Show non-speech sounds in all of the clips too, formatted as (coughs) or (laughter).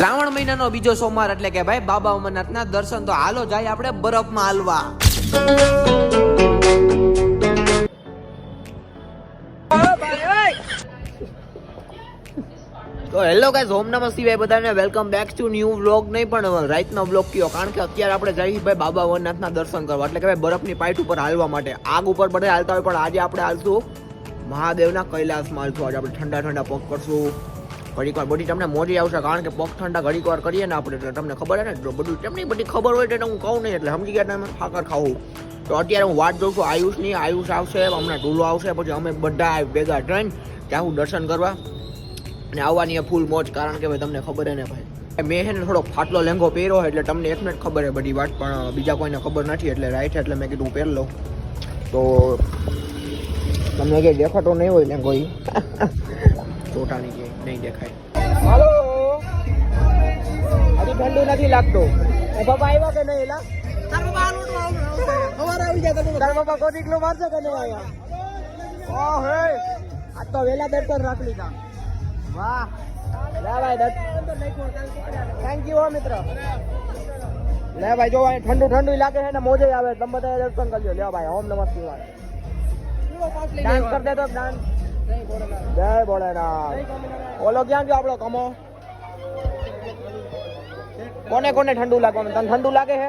શ્રાવણ મહિનાનો બીજો સોમવાર એટલે કે ભાઈ બાબા અમરનાથના દર્શન તો હાલો જાય આપણે બરફમાં હાલવા. તો હેલો ગાઈઝ હોમ નમઃ શિવાય બધાને. Welcome back to new vlog નહીં પણ રાઈતનો વ્લોગ કયો? કારણ કે અત્યારે આપણે જઈએ ભાઈ બાબા અમરનાથના દર્શન કરવા. એટલે કે ભાઈ બરફની પાઇટ ઉપર હાલવા માટે. આગ ઉપર બધા હાલતા હોય, પણ આજે આપણે હાલશું મહાદેવના કૈલાસમાં હાલશું આજે આપણે ઠંડા ઠંડા પગ કરશું. ઘડીક વાર બધી તમને મોડી આવશે, કારણ કે પગ ઠંડા ઘડીક વાર કરીએ ને આપણે, એટલે તમને ખબર હે ને બધું તમને બધી ખબર હોય એટલે હું કહું નહીં, એટલે સમજી ગયા તમે ફાકર ખાવું. તો અત્યારે હું વાત જોઉં છું આયુષની આયુષ આવશે, હમણાં ઢૂલો આવશે, પછી અમે બધા ભેગા ટ્રેન ત્યાં હું દર્શન કરવા અને આવવાની ફૂલ મોજ, કારણ કે ભાઈ તમને ખબર હે ને ભાઈ. મેં હે ને થોડોક ફાટલો લેંગો પહેર્યો એટલે તમને એકને જ ખબર હે બધી વાત, પણ બીજા કોઈને ખબર નથી, એટલે રાઈટ એટલે મેં કીધું પહેરી લઉં. તો તમને કંઈ દેખાતો નહીં હોય લેંગો ઈ. ચોટાની કે નહીં દેખાય. હાલો. હજી ઠંડુ નથી લાગતું. એ પપ્પા આવ્યા કે નહીં એલા? તારા પપ્પા કોટી કિલો મારશે કે નહીં આવ્યા હે આ તો વેલા દર્શન રાખ લીધા. વાહ. લે ભાઈ થેન્ક યુ હો, મિત્ર. ભાઈ, જો ઠંડુ ઠંડુ લાગે છે ને, મોજે આવે. તમે બધા દર્શન કરજો લે ભાઈ, ઓમ નમઃ શિવાય. ડાન્સ કર દે તો ડાન્સ જય ભોળેનાથ ઓલો ક્યાં ગયો આપણો કમો કોને કોને ઠંડુ લાગવાનું તને ઠંડુ લાગે છે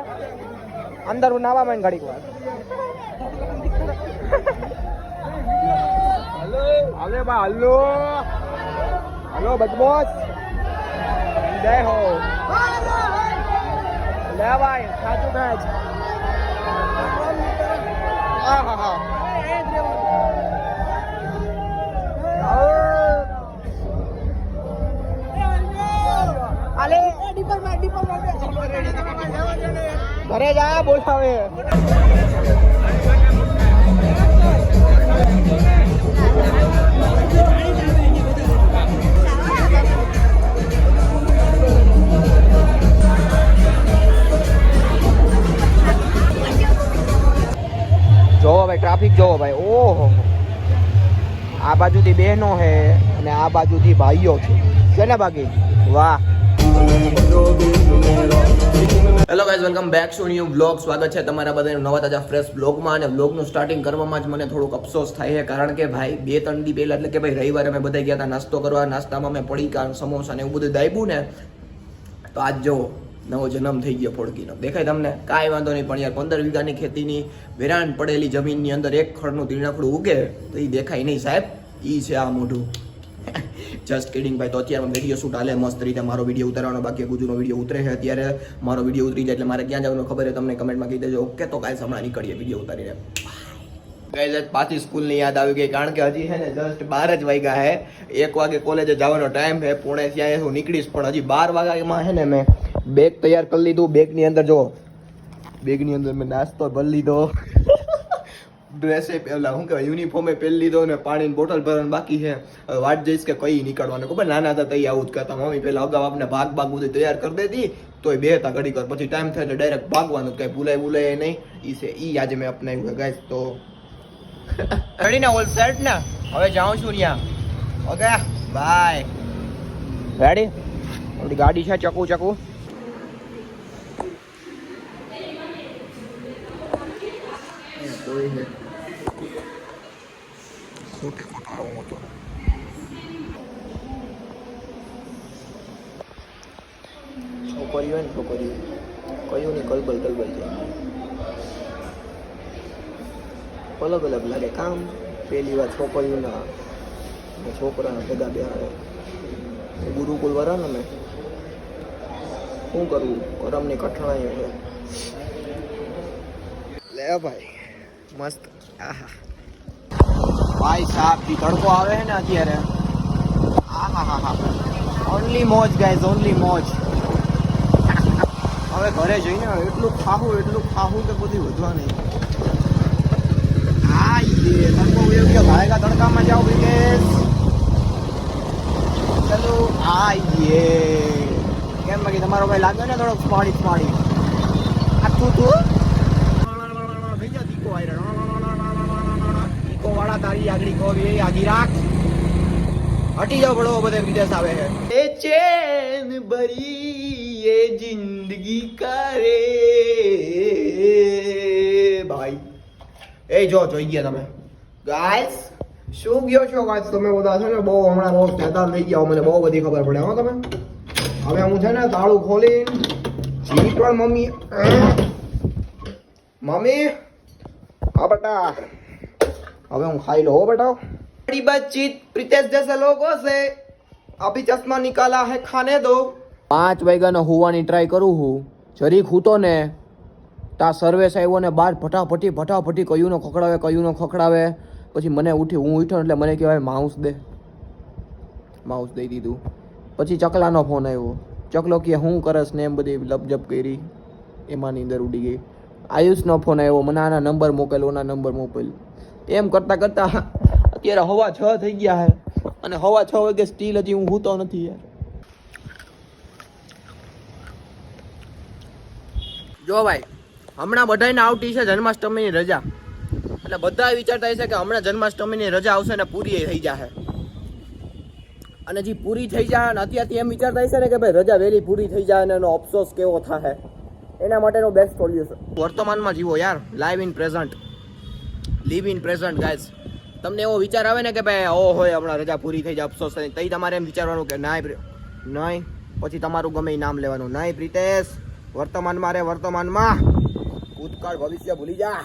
અંદર નાવા માં ઘડીક વાર હાલે બા હલ્લો હલો બદમોસ જય હો લે ભાઈ સાચું કહે છે હા હા હા ઘરે જા બોલાવે જોવો ભાઈ ટ્રાફિક જોવો ભાઈ. ઓહો. આ બાજુથી બહેનો છે અને આ બાજુથી ભાઈઓ છે ને બાકી? વાહ. Hello guys welcome back to new blog સ્વાગત છે તમારા બધા નવા તાજા ફ્રેશ બ્લોગમાં અને બ્લોગનું સ્ટાર્ટિંગ કરવામાં જ મને થોડોક અફસોસ થાય છે કારણ કે ભાઈ, બે ત્રણ દી પહેલા એટલે કે ભાઈ રવિવારે અમે બધા ગયા હતા નાસ્તો કરવા. નાસ્તામાં મેં પડીકા સમોસા ને એવું બધું દાબ્યું ને, તો આજ જો નવો જન્મ થઈ ગયો ફોડકીનો. દેખાય તમને? કાંઈ વાંધો નહીં, પણ યાર પંદર વીઘાની ખેતીની વેરાન પડેલી જમીનની અંદર એક ખડનું તીણખડું ઉગે, તો એ દેખાય નહીં સાહેબ. એ છે આ મોઢું. જસ્ટ કિડિંગ ભાઈ. તો અત્યારે વીડિયો શૂટ હાલે, મસ્ત રીતે મારો વીડિયો ઉતારવાનો, બાકી ગુજુનો વીડિયો ઉતરે છે. અત્યારે મારો વીડિયો ઉતરી જાય એટલે મારે ક્યાં જવાનું ખબર છે? તમને કમેન્ટમાં કહી દેજો. ઓકે, તો કાંઈ હમણાં નીકળીએ વીડિયો ઉતારીને. ગાઈઝ પાછી સ્કૂલની યાદ આવી ગઈ, કારણ કે હજી છે ને જસ્ટ બાર જ વાગ્યા હે એક વાગે કોલેજે જવાનો ટાઈમ છે, પુણે ત્યાં હું નીકળીશ, પણ હજી બાર વાગ્યામાં છે ને મેં બેગ તૈયાર કરી લીધું. બેગની અંદર જો બેગની અંદર મેં નાસ્તો ભરી લીધો. ડ્રેસે પેલા શું કહેવાય યુનિફોર્મે પહેરી લીધો ને પાણીની બોટલ ભરવાનું બાકી છે. હવે વાટ જઈશ કે કઈ નીકળવાનું, ખબર? નાના હતા તૈયાર આવું જ કરતા મમ્મી પહેલાં અગાઉ આપણે ભાગ ભાગ બધું તૈયાર કરી દેતી, તોય બે હતા ઘડી કર પછી ટાઈમ થાય એટલે ડાયરેક્ટ ભાગવાનું કઈ ભૂલાય ભૂલાય નહીં. ઈ છે, ઈ આજે મેં અપનાવ્યું ગાઈસ તો રેડી ઓલ સેટ ને? હવે જાઉં છું ત્યાં. ઓકે? બાય રેડી આપણી ગાડી છે, ચકુ ચકુ. છોકરીઓ હોય ને છોકરીઓ કયું ને કલબલ કલબલ છે અલગ અલગ લાગે કામ પહેલી વાર છોકરીઓના અને છોકરાના ભેગા બેહાડે ગુરુકુળ વાળા ને મેં શું કરવું કરમની કઠણાઈ છે લે ભાઈ મસ્ત આહા ભાઈ સાહેબથી તડકો આવે છે ને અત્યારે. હા હા હા હા. ઓનલી મોજ ગાઈઝ ઓનલી મોજ. હવે ઘરે જઈને એટલું ખાહું એટલું ખાહું કે બધું વધવા નહીં હા એ તડકો યોગ્ય ભાઈ કા તડકામાં જાવ બ્રિકેશ ચાલો હા એ કેમ બાકી તમારો ભાઈ લાગ્યો ને થોડોક સ્માડી સ્માડી આખું તું તું? આયરા તારી આગળી કોવી એ આગી રાખ. હટી જાવ ભળો બધે વિદેશ આવે છે. એ ચેન ભરી એ જિંદગી કરે. ભાઈ. એ જો જોઈ ગયા તમે. ગાઈસ શું ગયો છો? ગાઈસ તમે બધા છે ને બહુ હમણાં બહુ ચેતાન થઈ ગયા મને બહુ બધી ખબર પડે હો તમે. હવે હું છે ને તાળું ખોલી જી પણ મમ્મી મમ્મી? હા બેટા. હવે હું ખાઈ લો હો બેટા बड़ी बातचीत प्रीतेश जैसे लोगों से अभी चश्मा निकाला है खाने दो પાંચ વાગ્યાનો હોવાની ટ્રાય કરું હું જરીક હૂતો ને તા સર્વેસ આવ્યો ને બાર ફટાફટી ફટાફટી કયું નો ખખડાવે કયું નો ખખડાવે પછી મને ઉઠી હું ઉઠ્યો એટલે મને કહેવાય માઉસ દે માઉસ દઈ દીધું પછી ચકલાનો ફોન આવ્યો ચકલો કે હું કરસ ને એમ બધી લપજપ કરી એમાંની અંદર ઉડી ગઈ આયુષનો ફોન આવ્યો મને આના નંબર મોકલ ઓના નંબર મોકલ એમ કરતા કરતા અત્યારે હવા છ થઈ ગયા છે અને હવા છ વાગે સ્ટીલ હજી હું હૂતો નથી યાર. જો ભાઈ, હમણાં બધાને આવતી છે જન્માષ્ટમીની રજા. એટલે બધા વિચારતા છે કે હમણાં જન્માષ્ટમીની રજા આવશે ને પૂરી થઈ જશે અને જે પૂરી થઈ જાય અને અત્યારથી એમ વિચારતા છે ને કે ભાઈ રજા વહેલી પૂરી થઈ જાય અને એનો અફસોસ કેવો થાય એના માટેનો બેસ્ટ સોલ્યુશન વર્તમાનમાં જીવો યાર live in present live in present guys તમને એવો વિચાર આવે ને કે ભાઈ, ઓ હોય, હમણાં રજા પૂરી થઈ જાય, અફસોસ થઈ તઈ તમારે એમ વિચારવાનું કે નહીં નહીં, પછી તમારું ગમે નામ લેવાનું. નહીં પ્રિતેશ, વર્તમાનમાં રે, વર્તમાનમાં. ભૂતકાળ, ભવિષ્ય ભૂલી જા.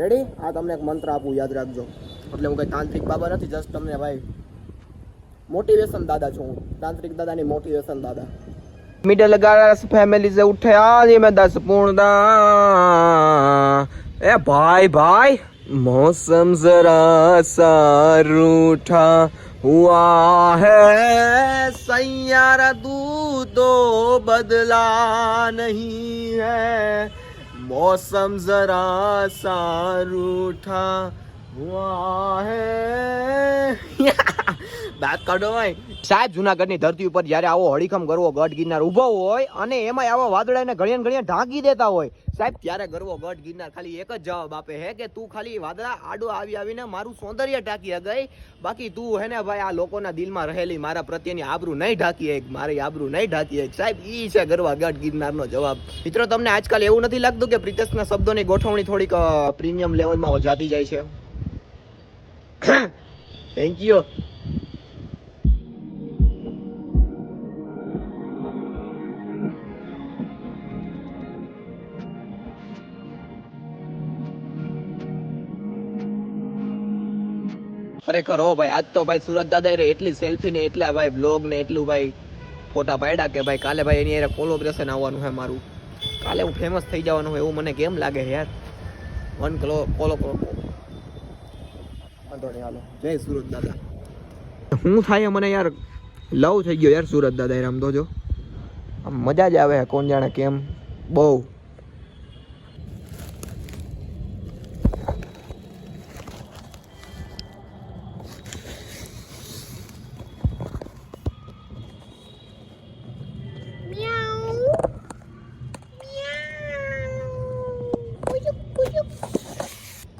રેડી આ તમને એક મંત્ર આપું, યાદ રાખજો. એટલે હું કંઈ તાંત્રિક બાબા નથી જસ્ટ તમને ભાઈ મોટિવેશન દાદા છું હું. તાંત્રિક દાદાની મોટિવેશન દાદા. મિડલ ગાળાસ ફેમિલી સે ઉઠ્યા જી મેં દસ પૂર્ણ એ ભાઈ ભાઈ. मौसम जरा सा रूठा हुआ है सैयारा दूधो बदला नहीं है मौसम जरा सा रूठा हुआ है દાંત કાઢો ભાઈ. સાહેબ, જુનાગઢની ધરતી ઉપર જ્યારે આવો હળીખમ ગરવો ગઢ ગિરનાર ઊભો હોય અને એમાં આવા વાદળાને ઘડિયા ઘડિયા ઢાંકી દેતા હોય. સાહેબ, ત્યારે ગરવો ગઢ ગિરનાર ખાલી એક જ જવાબ આપે હે કે તું ખાલી વાદળા આડો આવી આવીને મારું સૌંદર્ય ઢાંકી ગઈ. બાકી તું હે ને ભાઈ આ લોકોના દિલમાં રહેલી, મારા પ્રત્યેની આબરૂ નહીં ઢાંકી એક, મારી આબરૂ નહીં ઢાંકી એક. સાહેબ, ઈ છે ગરવા ગઢ ગિરનારનો જવાબ. મિત્રો, તમને આજકાલ એવું નથી લાગતું કે પ્રિતેશના શબ્દોની ગોઠવણી થોડીક પ્રીમિયમ લેવલમાં જાતી જાય છે? (coughs) થેન્ક યુ ખરેખર, હો ભાઈ, આજ તો ભાઈ સુરત દાદા એટલી સેલ્ફી ને એટલા ભાઈ બ્લોગ ને એટલું ભાઈ ફોટા પાડ્યા કે ભાઈ કાલે ભાઈ એની હારે કોલોબ્રેશન આવવાનું છે મારું. કાલે હું ફેમસ થઈ જવાનું હોય એવું મને કેમ લાગે યાર? વન કલો કોલો વાંધો નહીં, હાલો. જય સુરત દાદા. હું થાય મને યાર લવ થઈ ગયો યાર સુરત દાદા આમ તો જો. આમ મજા જ આવે કોણ જાણે કેમ. બહુ.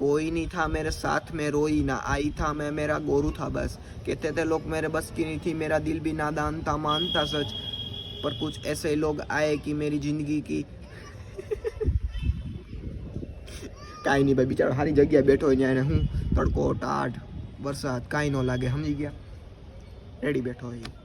कोई नहीं था मेरे साथ में रोई ना आई था मैं मेरा गोरू था बस कहते थे लोग मेरे बस की नहीं थी मेरा दिल भी नादान था मानता सच पर कुछ ऐसे लोग आए कि मेरी जिंदगी की (laughs) કાંઈ નહીં ભાઈ બિચારો સારી જગ્યાએ બેઠો હોય ત્યાં હું તડકો ટાઢ વરસાદ કાંઈ ન લાગે સમજી ગયા રેડી બેઠો હોય